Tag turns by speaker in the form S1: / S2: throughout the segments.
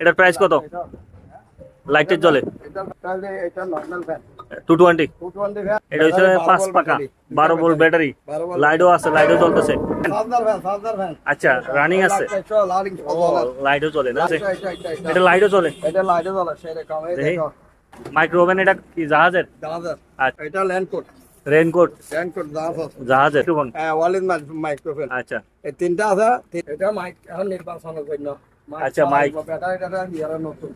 S1: এটার প্রাইস কত? লাইটের জলে?
S2: এটা এটা নর্মাল
S1: টু টোয়েন্টি এটা হচ্ছে পাঁচ পাকা বারো ভোল্ট ব্যাটারি লাইটও আছে লাইটও চলতেছে
S2: সাদার ফ্যান সাদার ফ্যান
S1: আচ্ছা রানিং আছে লাইটও চলে না
S2: এটা
S1: লাইটও মাইক্রো ওভেন এটা কি জাহাজের? আচ্ছা।
S2: এটা
S1: রেনকোট। জাহাজের?
S2: হ্যাঁ ওয়ালিদ মাইক্রোফোন
S1: আচ্ছা।
S2: এই তিনটা আছে। এটা মাইক এখন নির্বাচনের জন্য
S1: আচ্ছা,
S2: নতুন।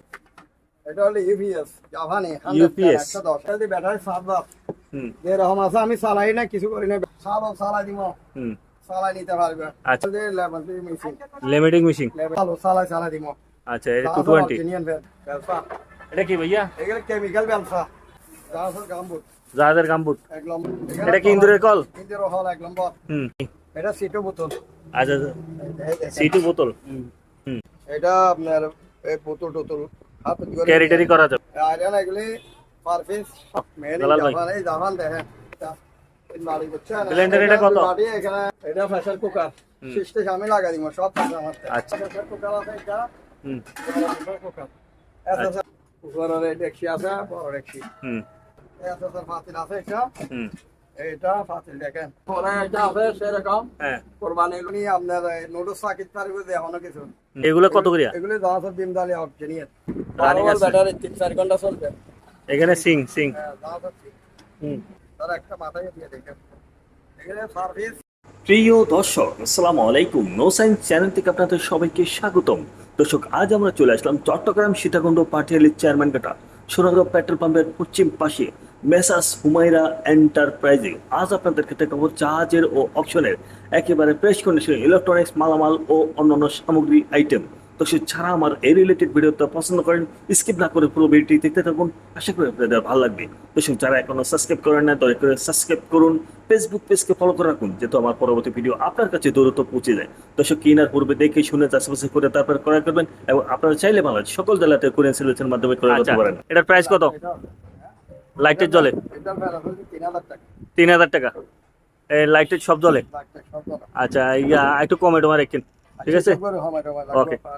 S2: এটা হলো ইউপিএস জাপানি
S1: UPS
S2: 110 এটা ব্যাটারি চার্জার
S1: হুম।
S2: যেরকম আছে আমি চালাই না কিছু করি না। চালো চালাই দিব।
S1: হুম।
S2: চালাই নিতে পারবে।
S1: আচ্ছা।
S2: যে লেভেল মেশিন
S1: লিমিটিং মেশিন
S2: চালো চালাই চালাই দিব।
S1: আচ্ছা এটা এটা কি ভাইয়া?
S2: এগুলো কেমিক্যাল ব্যবসা। জাহাজের গাম্বুট।
S1: জাহাজের গাম্বুট।
S2: এক
S1: এটা কি ইন্দুরের কল?
S2: ইন্দুরের হল এক নম্বর।
S1: হুম।
S2: এটা সিটো বোতল।
S1: আচ্ছা। সিটু বোতল। হুম।
S2: এটা আপনার এই বোতল টোতল। হাত
S1: ক্যারি ট্যারি করা যাবে।
S2: আয়রন এগুলি পারফিস মেন জাপান এই জাপান দেখেন
S1: এটা কত?
S2: এখানে এটা প্রেসার কুকার সিস্টে আমি লাগাই দিব সব আমার
S1: আচ্ছা।
S2: প্রেসার কুকার আছে এটা।
S1: হুম।
S2: প্রেসার কুকার এসএস কুকারের ডেকসি আছে বড় ডেকসি।
S1: হুম।
S2: আছে এটা।
S1: হুম।
S2: এটা ফাতিল দেখেন। পরে এটা আছে সেরকম।
S1: হ্যাঁ।
S2: কোরবানি এগুলি আপনার নুডলস সাকিত পারবে দেখানো কিছু।
S1: এগুলো কত করিয়া?
S2: এগুলি দশ হাজার ডিম দালি অরিজিনাল
S1: Running আছে।
S2: ব্যাটারি তিন চার ঘণ্টা চলবে।
S1: এখানে সিং সিং।
S2: হ্যাঁ, দশ হাজার ডিম।
S1: হুম।
S2: তার একটা মাথায় দিয়ে দেখেন। এখানে সার্ভিস
S1: প্রিয় দর্শক আসসালামু আলাইকুম। নো সাইন্স চ্যানেল থেকে আপনাদের সবাইকে স্বাগতম। দর্শক আজ আমরা চলে আসলাম চট্টগ্রাম সীতাকুণ্ড পাটিয়ালির চেয়ারম্যান কাটা সোনারগাঁও পেট্রোল পাম্পের পশ্চিম পাশে। মেসাস হুমাইরা এন্টারপ্রাইজে। আজ আপনাদেরকে দেখাবো জাহাজের ও অপশনের একেবারে প্রেস কন্ডিশন ইলেকট্রনিক্স মালামাল ও অন্যান্য সামগ্রী আইটেম দর্শক ছাড়া আমার এই রিলেটেড ভিডিওটা পছন্দ করেন স্কিপ না করে পুরো ভিডিওটি দেখতে থাকুন। আশা করি আপনাদের ভালো লাগবে। দর্শক যারা এখনও সাবস্ক্রাইব করেন না দয়া করে সাবস্ক্রাইব করুন। ফেসবুক পেজকে ফলো করে রাখুন যেহেতু আমার পরবর্তী ভিডিও আপনার কাছে দ্রুত পৌঁছে যায়। দর্শক কিনার পূর্বে দেখে শুনে চাষবাস করে তারপর ক্রয় করবেন এবং আপনারা চাইলে বাংলাদেশ সকল জেলাতে কোরিয়ান সার্ভিসের মাধ্যমে ক্রয় করতে পারেন। এটার প্রাইস কত? লাইটের জলে?
S2: তিন হাজার টাকা।
S1: এই লাইটের সব জলে। আচ্ছা ইয়া একটু কমে টমে রাখেন ঠিক আছে?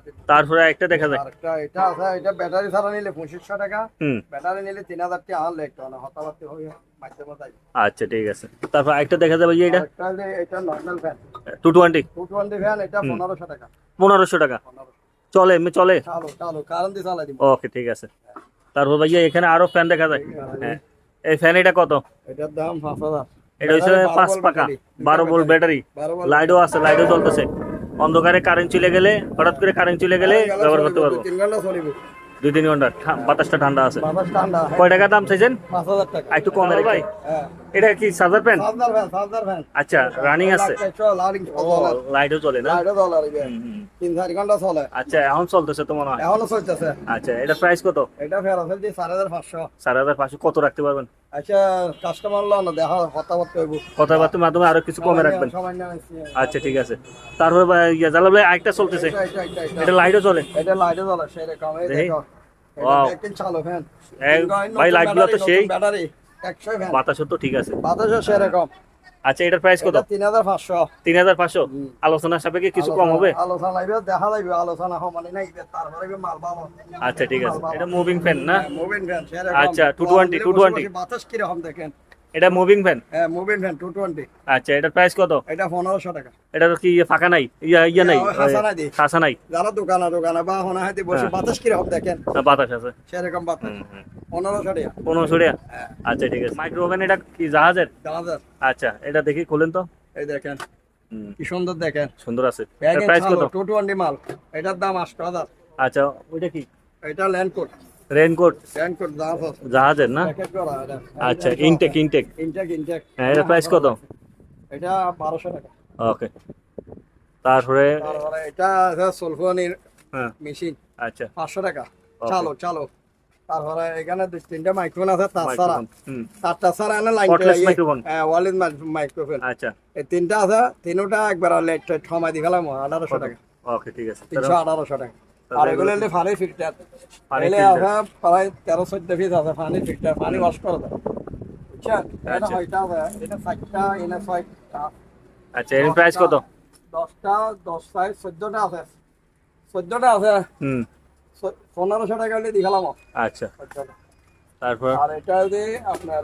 S2: দিন।
S1: তারপরে একটা দেখা যায়
S2: এটা আছে এটা ব্যাটারি ছাড়া নিলে পঁচিশশো টাকা। ব্যাটারি নিলে তিন হাজার টাকা আনলে একটু না হতাবাতি হবে
S1: আচ্ছা ঠিক আছে। তারপর একটা দেখা যাবে এটা?
S2: এটা normal fan
S1: two twenty
S2: two twenty fan এটা পনেরোশো টাকা।
S1: পনেরোশো টাকা। চলে এমনি চলে?
S2: চালো চালো কারণ দিয়ে চালাই দিব।
S1: ওকে ঠিক আছে। তারপর ভাইয়া এখানে আরও ফ্যান দেখা যায়। হ্যাঁ। এই ফ্যান এটা কত?
S2: এটার দাম পাঁচ হাজার।
S1: এটা হচ্ছে পাঁচ পাকা বারো ভোল্ট ব্যাটারি। লাইটও আছে লাইটও চলতেছে। অন্ধকারে কারেন্ট চলে গেলে হঠাৎ করে কারেন্ট চলে গেলে ব্যবহার করতে পারব।
S2: দুই তিন
S1: ঘণ্টা বাতাসটা ঠান্ডা আছে। কয় টাকা দাম চাইছেন?
S2: পাঁচ হাজার টাকা।
S1: একটু কমে ভাই।
S2: হ্যাঁ।
S1: এটা কি চার্জার প্যান আচ্ছা রানিং আছে।
S2: লাইটিং
S1: লাইটও চলে। না?
S2: লাইটও। তিন চার ঘণ্টা চলে।
S1: আচ্ছা এখন চলতেছে তো হয়?
S2: এখনও চলতেছে।
S1: আচ্ছা এটা প্রাইস কত?
S2: এটা ফেলছি চার হাজার পাঁচশো।
S1: চার হাজার পাঁচশো কত রাখতে পারবেন?
S2: আচ্ছা কাস্টমার লো দেখা কথাবার্তা হইব।
S1: কথাবার্তার মাধ্যমে আরও কিছু কমে রাখবেন। আচ্ছা ঠিক আছে। তারপরে ভাই, জালাল ভাই আরেকটা চলতেছে।
S2: এটা,
S1: লাইটও চলে?
S2: এটা লাইটে জ্বলে সেরকম এই
S1: দেখি।
S2: দেখো। এটা
S1: Wow.
S2: একদিন চালু
S1: এই, ভাই, লাইটগুলো তো সেই।
S2: ব্যাটারি
S1: বাতাসও তো ঠিক আছে।
S2: বাতাসও সেরকম।
S1: আচ্ছা এটার প্রাইস কত?
S2: তিন হাজার পাঁচশো।
S1: তিন হাজার পাঁচশো? আলোচনা সাপেক্ষে কিছু কম হবে?
S2: আলোচনা লাগবে দেখা লাগবে আলোচনা হবে মানে নাই তারপরে মাল পাবো।
S1: আচ্ছা ঠিক আছে। এটা মুভিং ফ্যান না?
S2: মুভিং ফ্যান সেরকম।
S1: আচ্ছা, 220, 220
S2: বাতাস কীরকম দেখেন?
S1: এটা মুভিং ফ্যান
S2: হ্যাঁ মুভিং ফ্যান টু টোয়েন্টি
S1: আচ্ছা এটার প্রাইস কত?
S2: এটা পনেরোশো টাকা।
S1: এটা কি ফাঁকা নাই? ইয়া ইয়া নাই। খাসা নাই
S2: যারা দোকানে দোকানে বা হোনা হাতে বসে
S1: হ্যাঁ।
S2: বাতাস কীরকম দেখেন?
S1: না, বাতাস আছে।
S2: সেরকম বাতাস।
S1: হুম, হুম।
S2: পনেরোশো টাকা।
S1: পনেরোশো টাকা?
S2: হ্যাঁ।
S1: আচ্ছা ঠিক আছে। মাইক্রো ওভেন এটা কি জাহাজের?
S2: দাদার
S1: আচ্ছা এটা দেখি খুলেন তো।
S2: এই দেখেন। কি সুন্দর দেখেন।
S1: সুন্দর আছে। প্রাইস কত?
S2: টু টোয়েন্টি মাল। এটার দাম আটশো হাজার।
S1: আচ্ছা ওইটা কি?
S2: এটা ল্যান্ড কোড
S1: রেনকোট
S2: কোড
S1: জাহাজের না? আচ্ছা ইনটেক ইনটেক
S2: ইনটেক ইনটেক
S1: হ্যাঁ এটা প্রাইস কত?
S2: এটা বারোশো টাকা।
S1: ওকে তারপরে?
S2: এটা সোলফোনির
S1: হ্যাঁ।
S2: মেশিন
S1: আচ্ছা।
S2: পাঁচশো টাকা।
S1: Okay.
S2: চালো চালো। তারপরে এখানে দুই তিনটা মাইক্রোফোন আছে তার ছাড়া।
S1: মাইক্রোফোন হুম
S2: ছাড়া এনে লাইন
S1: Cordless microphone?
S2: ওয়ালিদ মাইক্রোফোন
S1: আচ্ছা।
S2: এই তিনটা আছে তিনটা একবার লেট সময় দিয়ে ফেলাম আঠারোশো টাকা।
S1: ওকে ঠিক আছে।
S2: তিনশো আঠারোশো টাকা। আর এগুলো হলে ফানি ফিল্টার এলে আছে প্রায় তেরো চোদ্দ পিস আছে ফানি ফিল্টার ফানি ওয়াশ করে দেয় বুঝছেন? এটা
S1: আচ্ছা।
S2: হয়টা আছে এটা চারটা এনে ছয়টা।
S1: আচ্ছা এর প্রাইস কত?
S2: দশটা দশটায় চোদ্দটা আছে। চোদ্দটা আছে।
S1: হুম।
S2: পনেরোশো টাকা হলে
S1: আচ্ছা। তারপর?
S2: আর এটা আপনার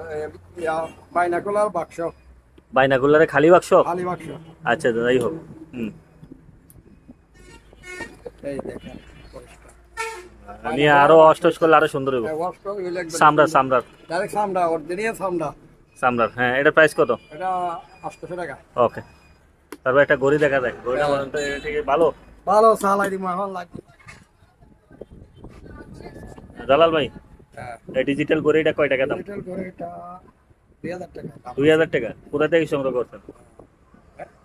S2: বাইনাকুলার বাক্স।
S1: বাইনাকুলারে খালি বাক্স?
S2: খালি বাক্স।
S1: আচ্ছা যাই হোক। হুম।
S2: এই দেখেন।
S1: নিয়ে আরও অষ্টস করলে আরও সুন্দর হবে সামরার সামরার।
S2: ডাইরেক্ট সামরা সামরা
S1: সামরার। হ্যাঁ এটার প্রাইস কত?
S2: এটা আটশোশো টাকা।
S1: ওকে তারপর একটা ঘড়ি দেখা যায়। তো ঠিক ভালো?
S2: ভালো দিব এখন লাগবে।
S1: জালাল ভাই
S2: হ্যাঁ।
S1: এই ডিজিটাল ঘড়িটা কয় টাকা দাম?
S2: ডিজিটাল এটা দুই হাজার টাকা দাম।
S1: দুই হাজার টাকা? কোথা থেকে সংগ্রহ করছেন?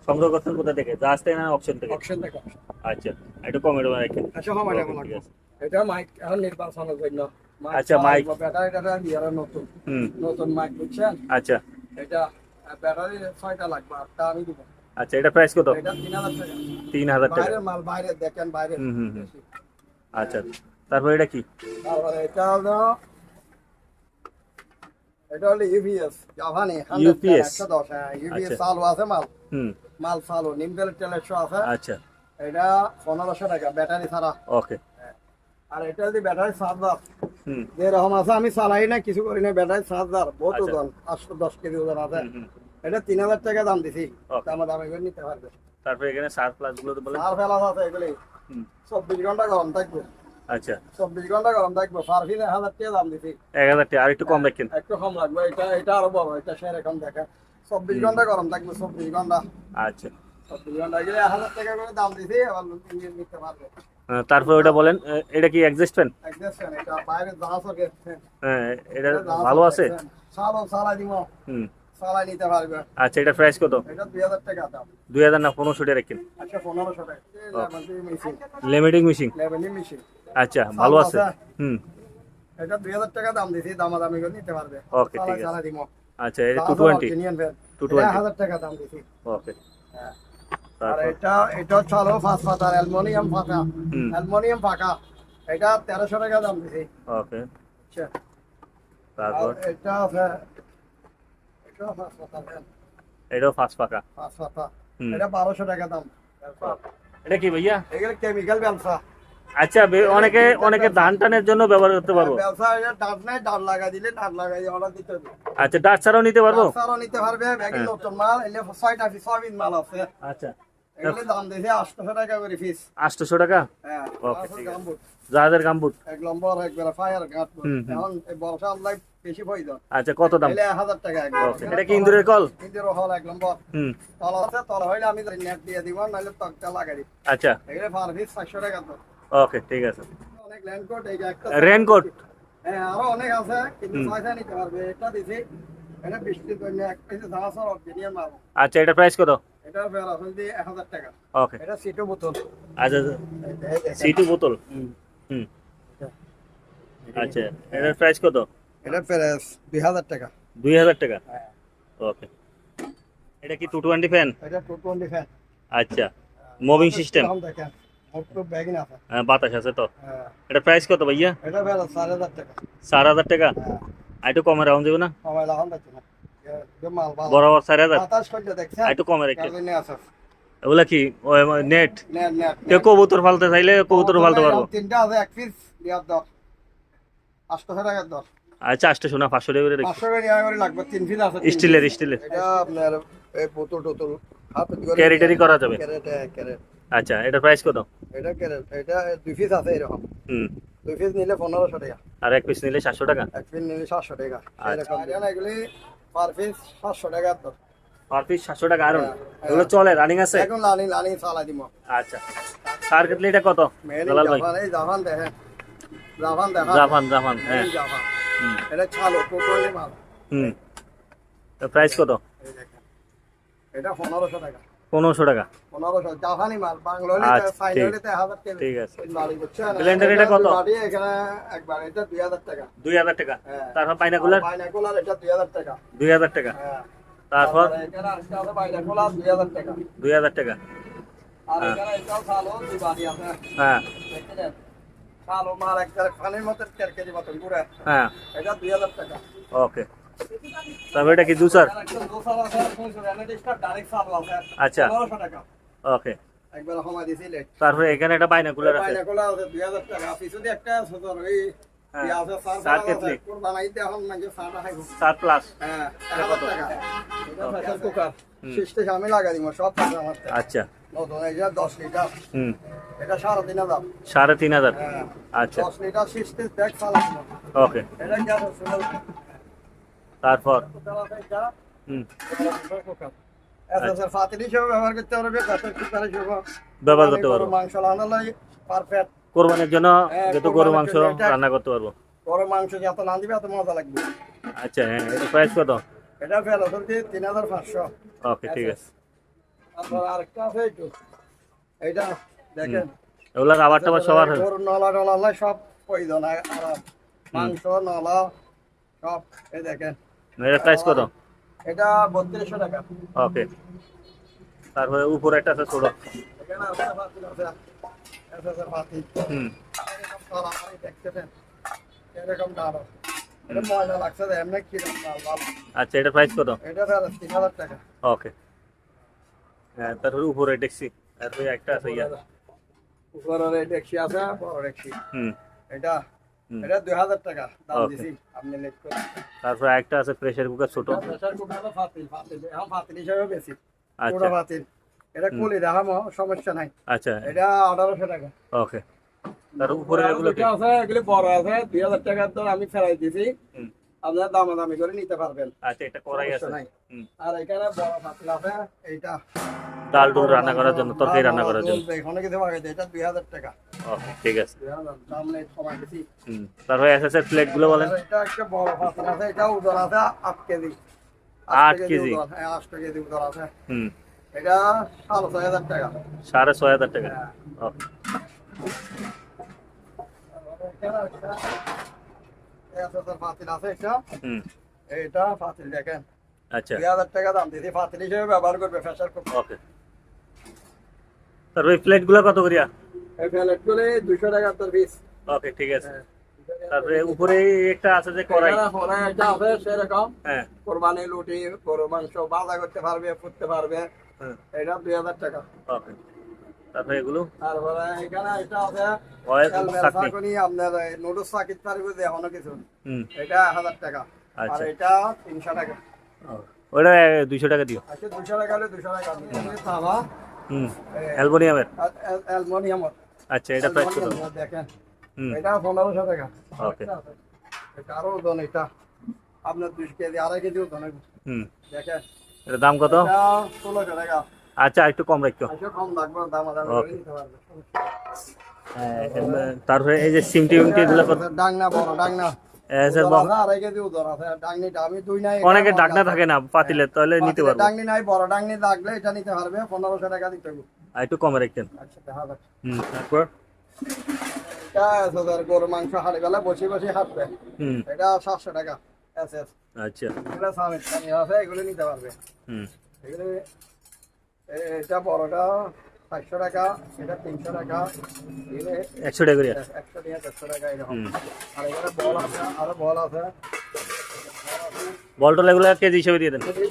S1: সংগ্রহ করছেন কোথা থেকে? জাহাজ থেকে না অপশন থেকে?
S2: অপশন থেকে
S1: আচ্ছা একটু কমে রাখেন।
S2: আচ্ছা এটা মাইক এখন নির্বাচনের জন্য
S1: আচ্ছা।
S2: ব্যাটারিটা দিয়ে নতুন। নতুন মাইক বুঝছেন?
S1: আচ্ছা।
S2: এটা ব্যাটারি ছয়টা লাগবে আটটা আমি দিব।
S1: আচ্ছা এটা প্রাইস কত?
S2: এটা টাকা। বাইরের মাল বাইরে দেখেন বাইরে।
S1: আচ্ছা তারপর এটা কি?
S2: তারপরে এটা হলো এটা হলো ইউপিএস হ্যাঁ ইউপিএস। চালু আছে মাল।
S1: হুম।
S2: মাল চালু নিমবেল টেলেশো আছে।
S1: আচ্ছা।
S2: এটা পনেরোশো টাকা ব্যাটারি ছাড়া।
S1: ওকে।
S2: আর এটা যদি ব্যাটারি চার্জার যেরকম আছে আমি চালাই না কিছু করি না ব্যাটারি চার্জার বহুত
S1: আচ্ছা।
S2: ওজন আটশো দশ কেজি ওজন আছে। এটা তিন হাজার টাকা দাম দিছি। আমার দামে করে নিতে পারবে।
S1: তারপর এখানে সার প্লাসগুলো তো বলে
S2: আর ফেলা আছে এগুলি। চব্বিশ ঘণ্টা গরম থাকবে।
S1: আচ্ছা।
S2: চব্বিশ ঘণ্টা গরম থাকবে। সার্ভিস এক হাজার টাকা দাম দিছি।
S1: এক হাজার টাকা আর একটু কম রাখেন।
S2: একটু কম লাগবে এটা এটা আরও বড় এটা সেরকম দেখে চব্বিশ ঘণ্টা গরম থাকবে চব্বিশ ঘণ্টা।
S1: আচ্ছা।
S2: চব্বিশ ঘণ্টা গেলে এক হাজার টাকা করে দাম দিছি নিয়ে নিতে পারবে।
S1: তারপর ওটা বলেন এটা কি অ্যাডজাস্ট ফ্যান হ্যাঁ এটা ভালো আছে? হুম।
S2: সালাই নিতে পারবে।
S1: আচ্ছা এটা প্রাইস কত?
S2: দুই হাজার দাম।
S1: না পনেরোশো টাকা রাখেন।
S2: আচ্ছা machine
S1: limiting machine
S2: levelling machine
S1: আচ্ছা ভালো আছে। হুম।
S2: এটা দুই হাজার টাকা দাম দিছি দামাদামি করে নিতে পারবে। সালাই
S1: ঠিক আছে। আচ্ছা এটা টু টোয়েন্টি
S2: 220
S1: 220
S2: হাজার টাকা দাম দিছি।
S1: ওকে।
S2: আর
S1: তারপর
S2: এটা এটা চলো পাঁচ পাতার অ্যালুমিনিয়াম ফাঁকা।
S1: হুম।
S2: ফাঁকা। এটা তেরোশো টাকা দাম দিছি
S1: ওকে।
S2: আচ্ছা।
S1: তারপর?
S2: এটা হ্যাঁ,
S1: এটাও ফার্স্ট পাকা
S2: পাঁচ পাতা। এটা বারোশো টাকা দাম।
S1: এটা কি ভাইয়া?
S2: এগুলো কেমিক্যাল ব্যবসা।
S1: আচ্ছা অনেকে অনেকে ধান টানের জন্য ব্যবহার করতে পারব।
S2: ডাট নাই ডাট লাগা দিলে ডাট লাগাই দিয়ে অর্ডার দিতে হবে।
S1: আচ্ছা ডাট ছাড়াও নিতে পারব?
S2: নিতে পারবে
S1: হ্যাঁ।
S2: নতুন মাল এলে ছয়টা মাল আছে।
S1: আচ্ছা।
S2: এগুলো দাম দিয়েছে আটশোশো টাকা হ্যাঁ এক ফায়ার গাঁট। এখন বর্ষা আল্লাহ বেশি প্রয়োজন
S1: আচ্ছা কত দাম?
S2: এলে এক হাজার টাকা
S1: এটা কি ইন্দুরের কল?
S2: ইন্দিরও হল এক নম্বর
S1: হুম।
S2: তলা আছে তলা হইলে আমি নেট দিয়ে দিব নাহলে লাগাই
S1: আচ্ছা।
S2: এগুলো পার পিস চারশো টাকা
S1: ওকে ঠিক আছে।
S2: অনেক রেনকোট এই একটা
S1: রেনকোট
S2: হ্যাঁ আরও অনেক আছে কিন্তু পয়সা নিতে পারবে। এটা দিছি এটা বৃষ্টির জন্য এক কেজি ধান আছে
S1: আচ্ছা এটা প্রাইস কত?
S2: এটা দিয়ে এক হাজার টাকা।
S1: ওকে
S2: এটা সিটো বোতল।
S1: আচ্ছা সিটু বোতল? হুম। আচ্ছা। এটার প্রাইস কত?
S2: এটা প্রাইস দুই হাজার টাকা।
S1: দুই হাজার টাকা?
S2: হ্যাঁ।
S1: ওকে এটা কি টু টোয়েন্টি ফ্যান
S2: এটা টু টোয়েন্টি ফ্যান
S1: আচ্ছা। মুভিং সিস্টেম
S2: আছে।
S1: বাতাস আছে তো।
S2: হ্যাঁ।
S1: এটা প্রাইস কত ভাইয়া?
S2: এটা ফের হাজার টাকা।
S1: চার হাজার টাকা?
S2: হ্যাঁ।
S1: আর একটু কমে রাখুন যাবে না?
S2: লাগান যাচ্ছে না।
S1: বরাবর চার হাজার
S2: বাতাস করতে দেখছেন
S1: আর একটু কমে রেখে।
S2: কাজে
S1: কি? নেট
S2: নেট নেট
S1: কেউ কবুতর ফালতে চাইলে কবুতর ফালতে পারব।
S2: তিনটা আছে এক পিস দেওয়ার দর। আটশো টাকার দর।
S1: আচ্ছা আটশো শোনা পাঁচশো টাকা করে
S2: পাঁচশো টাকা করে লাগবে তিন পিস আছে
S1: স্টিলের স্টিলের।
S2: এটা আপনার এই বোতল টোতল হাত
S1: ক্যারি ট্যারি করা যাবে।
S2: ক্যারেট ক্যারেট
S1: আচ্ছা এটা প্রাইস কত?
S2: এটা ক্যারেট এটা দুই পিস আছে এরকম।
S1: হুম।
S2: দুই পিস নিলে পনেরোশো টাকা।
S1: আর এক পিস নিলে সাতশো টাকা?
S2: এক পিস নিলে সাতশো টাকা।
S1: আচ্ছা।
S2: এরকম। এগুলি পার পিস সাতশো টাকা দর
S1: পার পিস সাতশো টাকা আরও?
S2: হ্যাঁ,
S1: এগুলো চলে রানিং আছে?
S2: এখন লানি লানি চালাই দিব।
S1: আচ্ছা। সার কেটলি এটা কত? দালাল ভাই।
S2: জাপান এই জাপান দেখেন। জাপান দেখা
S1: জাপান জাপান হ্যাঁ।
S2: এটা ছালো মাল
S1: হুম। প্রাইস কত?
S2: দেখেন। এটা পনেরোশো টাকা।
S1: পনেরোশো টাকা। আচ্ছা, ঠিক। আছে।
S2: বাড়ি
S1: এটা কত?
S2: একবার দুই হাজার টাকা।
S1: তারপর পাইনাকুলার?
S2: দুই হাজার টাকা।
S1: তারপর?
S2: দুই হাজার টাকা।
S1: হ্যাঁ। হ্যাঁ। হ্যাঁ। ওকে। তারপর এটা কি
S2: দোসার
S1: আচ্ছা। ওকে। তারপরে এখানে একটা বাইনাকুলার আছে।
S2: টাকা পিছনে একটা ওই
S1: হ্যাঁ,
S2: মানে।
S1: আচ্ছা।
S2: সাড়ে তিন হাজার।
S1: সাড়ে তিন হাজার
S2: হ্যাঁ
S1: আচ্ছা ওকে। তারপর?
S2: ব্যবহার করতে পারবে
S1: কোরবানির জন্য
S2: হ্যাঁ,
S1: যেহেতু গরু মাংস রান্না করতে পারব।
S2: বড় মাংস যত না দিবে এত মজা লাগবে।
S1: আচ্ছা হ্যাঁ এটা প্রাইস কত?
S2: এটা ফেলা তিন হাজার পাঁচশো।
S1: ওকে ঠিক আছে।
S2: তারপর আরেকটা আছে একটু। এইটা দেখেন।
S1: এগুলা রাবার টাবার সবার
S2: গরুর নলা টলা সব প্রয়োজন মাংস নলা সব এই দেখেন।
S1: এটা প্রাইস কত?
S2: এটা বত্রিশশো টাকা।
S1: ওকে তারপরে উপরে একটা আছে ছোট
S2: এখানে আছে আছে আছে আছে
S1: হুম।
S2: এরকম আছে, ডাল এটা ময়লা লাগছে এমনি
S1: আচ্ছা এটা প্রাইস কত?
S2: এটা ফেরত তিন হাজার টাকা।
S1: ওকে হ্যাঁ তারপরে উপরে ট্যাক্সি তারপরে একটা আছে ইয়া।
S2: উপরের এই ডেকসি আছে বড়
S1: হুম।
S2: এটা। এটা দুই হাজার টাকা দাম দিছি আপনি লেট করে।
S1: তারপর একটা আছে প্রেসার কুকার ছোট।
S2: প্রেসার কুকার ফাতিল ফাতিল এখন ফাতিল হিসেবে বেশি
S1: আচ্ছা।
S2: পুরো ফাতিল এটা কোলে দেখামো সমস্যা নাই।
S1: আচ্ছা।
S2: এটা আঠারোশো টাকা।
S1: ওকে তার উপরে এগুলো?
S2: আছে এগুলো বড় আছে দুই হাজার টাকার দর আমি ফেরাই দিছি। আপনার দামাদামি করে নিতে পারবেন।
S1: আচ্ছা এটা করাই আছে।
S2: নাই। আর এখানে বড় ফাতিল আছে এইটা
S1: ডাল ডুল রান্না করার জন্য তরকারি রান্না করার জন্য।
S2: এখানে কিছু পাকাইতে এটা দুই হাজার টাকা।
S1: ওকে ঠিক আছে।
S2: দাম নেই
S1: হুম তারপরে এস এস এর প্লেটগুলো বলেন
S2: এটা একটা বড় ফাতিল আছে এটা উদর আছে আট কেজি।
S1: আট কেজি?
S2: উদর, হ্যাঁ আট কেজি উদর আছে।
S1: হুম।
S2: এটা সাড়ে ছয় হাজার টাকা।
S1: সাড়ে ছয় হাজার টাকা। ওকে।
S2: ফাতিল আছে এটা এটা ফাতিল দেখেন।
S1: আচ্ছা।
S2: দুই হাজার টাকা দাম দিদি ফাতিল হিসেবে ব্যবহার করবে ফ্রেশার কুকার
S1: ওকে। তারপরে প্লেটগুলো কত করিয়া?
S2: এই প্লেটগুলো দুশো টাকা তোর পিস
S1: ওকে ঠিক আছে। তারপরে উপরে একটা আছে যে কড়াই।
S2: আছে সেরকম।
S1: হ্যাঁ।
S2: কোরবানি লুটি গরু মাংস বাজা করতে পারবে ফুটতে পারবে।
S1: হ্যাঁ।
S2: এটা দুই হাজার টাকা।
S1: ওকে। তারপরে এগুলো?
S2: তারপরে এখানে এটা আছে
S1: অয়েল
S2: তেল আপনার নুডলস চাকিত পারবে যে এখনও কিছু। এটা এক হাজার টাকা। আর
S1: আচ্ছা।
S2: এটা টাকা।
S1: ওটা দুইশো টাকা দিও।
S2: আচ্ছা দুশো টাকা হলে দুশো টাকা তামা
S1: হুম। অ্যালবোনিয়ামের
S2: অ্যালমোনিয়াম
S1: আচ্ছা এটা প্রাইস কত?
S2: দেখেন। এটা টাকা।
S1: ওকে।
S2: এটা আরও ওজন এটা। আপনার দুই কেজি আড়াই কেজি ওজন।
S1: হুম।
S2: দেখেন।
S1: এটার দাম কত?
S2: ষোলোশো টাকা।
S1: আচ্ছা একটু কম রাখো।
S2: কম লাগবে দাম আদাম
S1: Okay. হ্যাঁ, তারপরে এই যে সিমটি উমটি
S2: ডাংনা বড় ডাংনা।
S1: অনেকে ডাকনা থাকে না পাতিলে তাহলে নিতে পারব।
S2: ডাংনি নাই বড় ডাংনি লাগলে এটা নিতে পারবে পনেরোশো টাকা দিতে হবে।
S1: একটু কমে রাখতেন
S2: আচ্ছা
S1: হুম তারপর?
S2: এটা আছে ধর গরু মাংস হাড়ে গেলে বসে বসে হাঁটবে।
S1: হুম।
S2: এটা সাতশো টাকা
S1: আচ্ছা।
S2: এগুলো নিতে পারবে।
S1: হুম।
S2: এগুলো এ- এটা বড়টা চারশো টাকা এটা তিনশো টাকা
S1: একশো টাকা করিয়া
S2: একশো টাকা টাকা এরকম। আর এখানে বল আছে আরও বল আছে।
S1: বল টল এগুলো কেজি হিসেবে দিয়ে দেন।
S2: কেজি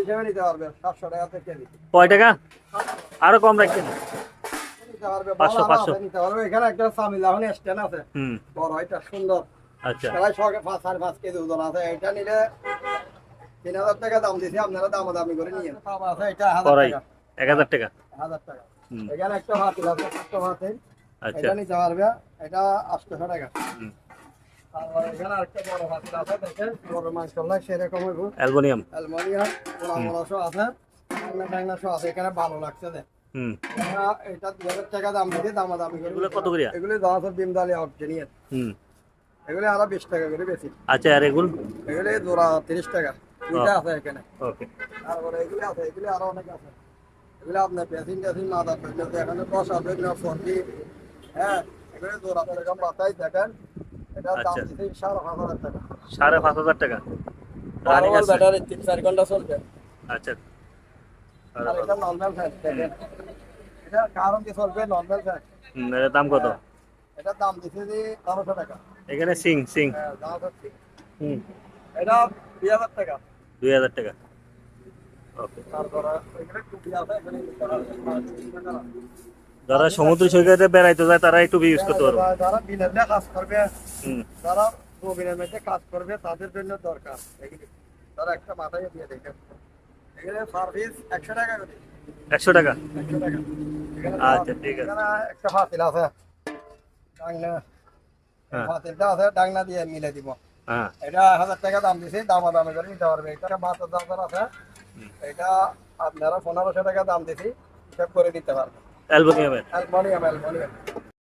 S2: হিসেবে নিতে পারবে সাতশো টাকা কেজি।
S1: কয় টাকা? আরও কম
S2: পারবে
S1: পাঁচশো, পাঁচশো।
S2: নিতে পারবে। এখানে একটা সামিল এখন স্ট্যান্ড আছে। বড় এটা সুন্দর।
S1: আচ্ছা।
S2: প্রায় ছয় পাঁচ সাড়ে পাঁচ কেজি ওজন আছে। এটা নিলে তিন হাজার টাকা দাম দিছি আপনারা দাম দামি করে নিয়ে টাকা।
S1: এক হাজার টাকা?
S2: হাজার টাকা। এখানে একটা হাতিল আছে ছোট্ট হাতিল
S1: আচ্ছা।
S2: এটা নিতে পারবে এটা আটশোশো টাকা।
S1: হুম।
S2: এখানে ভালো লাগছে দেখ। এটা দুই হাজার টাকা দাম দিয়ে দামা দামি করে
S1: এগুলো কত
S2: এগুলি
S1: হুম।
S2: এগুলি আরও বিশ টাকা করে বেশি।
S1: আচ্ছা আর এগুলো?
S2: এগুলি জোড়া তিরিশ টাকা। দুইটা আছে এখানে।
S1: ওকে।
S2: তারপরে এগুলি আছে এগুলি আরও অনেক আছে। এগুলি আপনার পেসিং টেসিং মাদার পেসিং এখানে দশ আছে ফর্টি হ্যাঁ এগুলি জোড়া এরকম বাতাই দেখেন এটা দাম
S1: আচ্ছা।
S2: দিতে সাড়ে পাঁচ হাজার টাকা।
S1: সাড়ে পাঁচ হাজার টাকা। রানিং আছে।
S2: ব্যাটারি তিন চার ঘণ্টা চলবে।
S1: আচ্ছা।
S2: আর। এটা নর্মাল ফ্যান দেখেন। এটা কারণ কি চলবে? নর্মাল ফ্যান
S1: এটার দাম কত?
S2: এটার দাম দিতে যে বারোশো টাকা।
S1: এখানে সিং সিং।
S2: হ্যাঁ,
S1: হুম।
S2: এটা দুই হাজার টাকা।
S1: দুই হাজার টাকা। ওকে
S2: তারপরে এখানে টুপি আছে এখানে
S1: যারা সমুদ্র সৈকতে বেড়াইতে যায় তারা একটু ইউজ করতে পারবে।
S2: যারা বিলেতে কাজ করবে যারা প্রবীণের মধ্যে কাজ করবে তাদের জন্য দরকার। তারা একটা মাথায় দিয়ে দেখে। এখানে সার্ভিস একশো টাকা করে।
S1: একশো টাকা? আচ্ছা, ঠিক আছে।
S2: একটা ফাতিল আছে। ডাংনা।
S1: হ্যাঁ।
S2: ফাতিলটা আছে ডাংনা দিয়ে মিলে দিব। এটা হাজার টাকা দাম দিছি দামা দামে করে নিতে পারবে। এটা মাছের দরকার আছে? এটা আপনারা পনেরোশো টাকা দাম দিছি হিসাব করে দিতে পারবে
S1: অ্যালবেনিয়ামের
S2: অ্যালমোনিয়াম অ্যালমোনিয়াম।